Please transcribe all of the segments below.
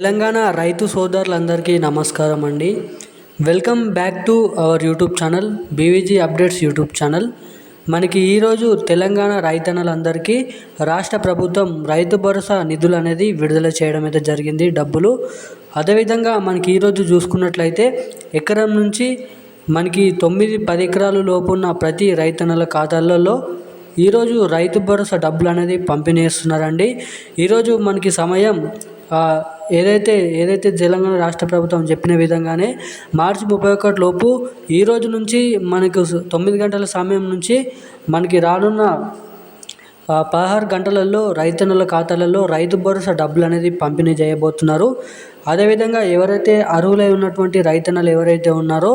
తెలంగాణ రైతు సోదరులందరికీ నమస్కారం అండి. Welcome back to our YouTube channel BVG updates YouTube channel మనకి ఈరోజు తెలంగాణ రైతన్నలందరికీ రాష్ట్ర ప్రభుత్వం రైతు భరోసా నిధులు అనేది విడుదల చేయడం అయితే జరిగింది డబ్బులు. అదేవిధంగా మనకి ఈరోజు చూసుకున్నట్లయితే ఎకరం నుంచి మనకి తొమ్మిది పది ఎకరాలు లోపున్న ప్రతి రైతన్నల ఖాతాలలో ఈరోజు రైతు భరోసా డబ్బులు అనేది పంపిణీ చేస్తున్నారండి. ఈరోజు మనకి సమయం ఏదైతే ఏదైతే తెలంగాణ రాష్ట్ర ప్రభుత్వం చెప్పిన విధంగానే మార్చి ముప్పై ఒకటి లోపు ఈ రోజు నుంచి మనకు తొమ్మిది గంటల సమయం నుంచి మనకి రానున్న పదహారు గంటలలో రైతన్నుల ఖాతాలలో రైతు భరోసా డబ్బులు అనేది పంపిణీ చేయబోతున్నారు. అదేవిధంగా ఎవరైతే అర్హులై ఉన్నటువంటి రైతన్నలు ఎవరైతే ఉన్నారో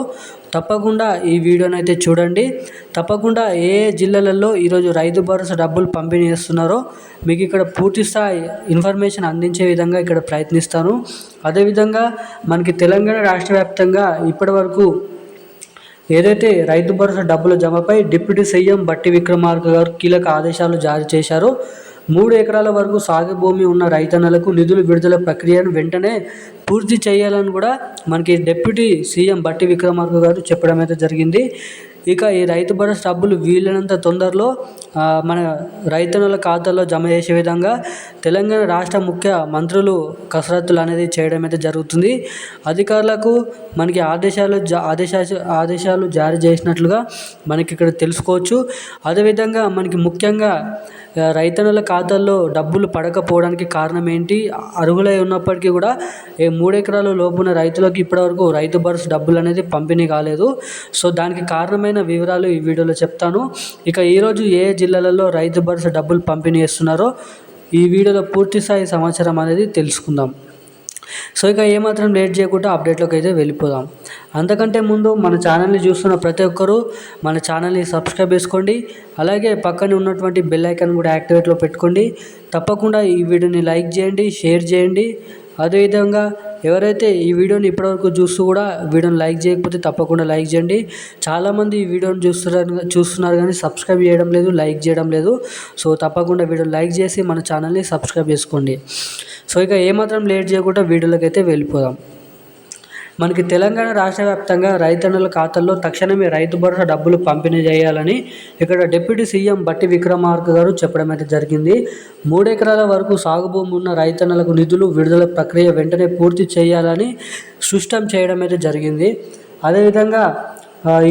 తప్పకుండా ఈ వీడియోని అయితే చూడండి. తప్పకుండా ఏ జిల్లాలలో ఈరోజు రైతు భరోసా డబ్బులు పంపిణీ చేస్తున్నారో మీకు ఇక్కడ పూర్తి స్థాయి ఇన్ఫర్మేషన్ అందించే విధంగా ఇక్కడ ప్రయత్నిస్తాను. అదేవిధంగా మనకి తెలంగాణ రాష్ట్ర వ్యాప్తంగా ఇప్పటి వరకు ఏదైతే రైతు భరోసా డబ్బుల జమపై డిప్యూటీ సీఎం బట్టి విక్రమార్క గారు కీలక ఆదేశాలు జారీ చేశారో. మూడు ఎకరాల వరకు సాగు భూమి ఉన్న రైతన్నలకు నిధులు విడుదల ప్రక్రియను వెంటనే పూర్తి చేయాలని కూడా మనకి డిప్యూటీ సీఎం బట్టి విక్రమార్క గారు చెప్పడం అయితే జరిగింది. ఇక ఈ రైతు భరోసా డబ్బులు వీలైనంత తొందరలో మన రైతన్నుల ఖాతాల్లో జమ చేసే విధంగా తెలంగాణ రాష్ట్ర ముఖ్య మంత్రులు కసరత్తులు అనేది చేయడం అయితే జరుగుతుంది. అధికారులకు మనకి ఆదేశాలు ఆదేశాలు ఆదేశాలు జారీ చేసినట్లుగా మనకి ఇక్కడ తెలుసుకోవచ్చు. అదేవిధంగా మనకి ముఖ్యంగా రైతన్నుల ఖాతాల్లో డబ్బులు పడకపోవడానికి కారణం ఏంటి? అర్హులై ఉన్నప్పటికీ కూడా ఈ మూడు లోపున రైతులకు ఇప్పటివరకు రైతు భరోసా డబ్బులు అనేది పంపిణీ కాలేదు. సో దానికి కారణమైన వివరాలు ఈ వీడియోలో చెప్తాను. ఇక ఈరోజు ఏ జిల్లాలలో రైతు భరోసా డబ్బులు పంపిణీ చేస్తున్నారో ఈ వీడియోలో పూర్తి స్థాయి సమాచారం అనేది తెలుసుకుందాం. సో ఇక ఏమాత్రం లేట్ చేయకుండా అప్డేట్లోకి అయితే వెళ్ళిపోదాం. అంతకంటే ముందు మన ఛానల్ని చూస్తున్న ప్రతి ఒక్కరూ మన ఛానల్ని సబ్స్క్రైబ్ చేసుకోండి. అలాగే పక్కన ఉన్నటువంటి బెల్ ఐకాన్ కూడా యాక్టివేట్లో పెట్టుకోండి. తప్పకుండా ఈ వీడియోని లైక్ చేయండి షేర్ చేయండి. అదేవిధంగా ఎవరైతే ఈ వీడియోని ఇప్పటివరకు చూస్తూ కూడా వీడియోని లైక్ చేయకపోతే తప్పకుండా లైక్ చేయండి. చాలామంది ఈ వీడియోని చూస్తున్నారు చూస్తున్నారు కానీ సబ్స్క్రైబ్ చేయడం లేదు లైక్ చేయడం లేదు. సో తప్పకుండా వీడియోని లైక్ చేసి మన ఛానల్ని సబ్స్క్రైబ్ చేసుకోండి. సో ఇక ఏమాత్రం లేట్ చేయకుండా వీడియోలోకి అయితే వెళ్ళిపోదాం. మనకి తెలంగాణ రాష్ట్ర వ్యాప్తంగా రైతన్నుల ఖాతాల్లో తక్షణమే రైతు భరోసా డబ్బులు పంపిణీ చేయాలని ఇక్కడ డిప్యూటీ సీఎం బట్టి విక్రమార్క గారు చెప్పడం అయితే జరిగింది. మూడెకరాల వరకు సాగు భూమి ఉన్న రైతన్నులకు నిధులు విడుదల ప్రక్రియ వెంటనే పూర్తి చేయాలని స్పష్టం చేయడం అయితే జరిగింది. అదేవిధంగా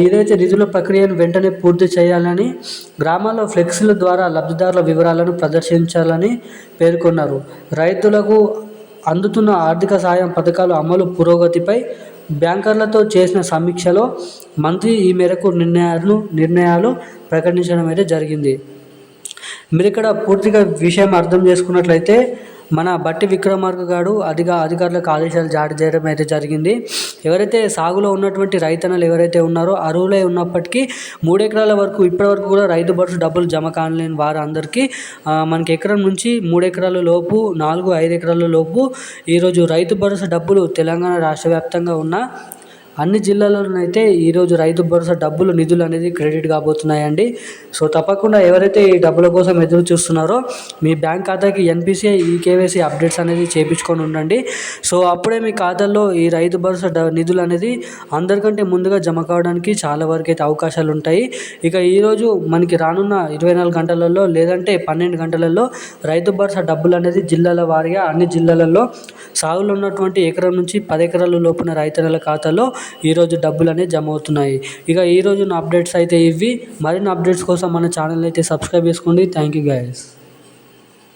ఏదైతే నిధుల ప్రక్రియను వెంటనే పూర్తి చేయాలని గ్రామాల్లో ఫ్లెక్సీల ద్వారా లబ్ధిదారుల వివరాలను ప్రదర్శించాలని పేర్కొన్నారు. రైతులకు అందుతున్న ఆర్థిక సాయం పథకాలు అమలు పురోగతిపై బ్యాంకర్లతో చేసిన సమీక్షలో మంత్రి ఈ మేరకు నిర్ణయాలను నిర్ణయాలు ప్రకటించడం అయితే జరిగింది. మీరు ఇక్కడ పూర్తిగా విషయం అర్థం చేసుకున్నట్లయితే మన బట్టి విక్రమార్క గారు అధిక అధికారులకు ఆదేశాలు జారీ చేయడం అయితే జరిగింది. ఎవరైతే సాగులో ఉన్నటువంటి రైతన్నలు ఎవరైతే ఉన్నారో అరువులే ఉన్నప్పటికీ మూడు ఎకరాల వరకు ఇప్పటి కూడా రైతు భరోసా డబ్బులు జమ కానలేని వారందరికీ మనకి ఎకరం నుంచి మూడు ఎకరాల లోపు నాలుగు ఐదు ఎకరాల లోపు ఈరోజు రైతు భరోసా డబ్బులు తెలంగాణ రాష్ట్ర వ్యాప్తంగా ఉన్న అన్ని జిల్లాలోనైతే ఈరోజు రైతు భరోసా డబ్బులు నిధులు అనేది క్రెడిట్ కాబోతున్నాయండి. సో తప్పకుండా ఎవరైతే ఈ డబ్బుల కోసం ఎదురు చూస్తున్నారో మీ బ్యాంక్ ఖాతాకి ఎన్పిసిఐ ఈ కేవైసీ అప్డేట్స్ అనేది చేయించుకొని ఉండండి. సో అప్పుడే మీ ఖాతాల్లో ఈ రైతు భరోసా నిధులు అనేది అందరికంటే ముందుగా జమ కావడానికి చాలా వరకు అయితే అవకాశాలు ఉంటాయి. ఇక ఈరోజు మనకి రానున్న ఇరవై నాలుగు గంటలలో లేదంటే పన్నెండు గంటలలో రైతు భరోసా డబ్బులు అనేది జిల్లాల వారీగా అన్ని జిల్లాలలో సాగులో ఉన్నటువంటి ఎకరం నుంచి పది ఎకరాల లోపున రైతన్నల ఖాతాలో ఈరోజు డబ్బులు అనేవి జమ అవుతున్నాయి. ఇక ఈరోజు నా అప్డేట్స్ అయితే ఇవి. మరిన్ని అప్డేట్స్ కోసం మన ఛానల్ అయితే సబ్స్క్రైబ్ చేసుకోండి. Thank you guys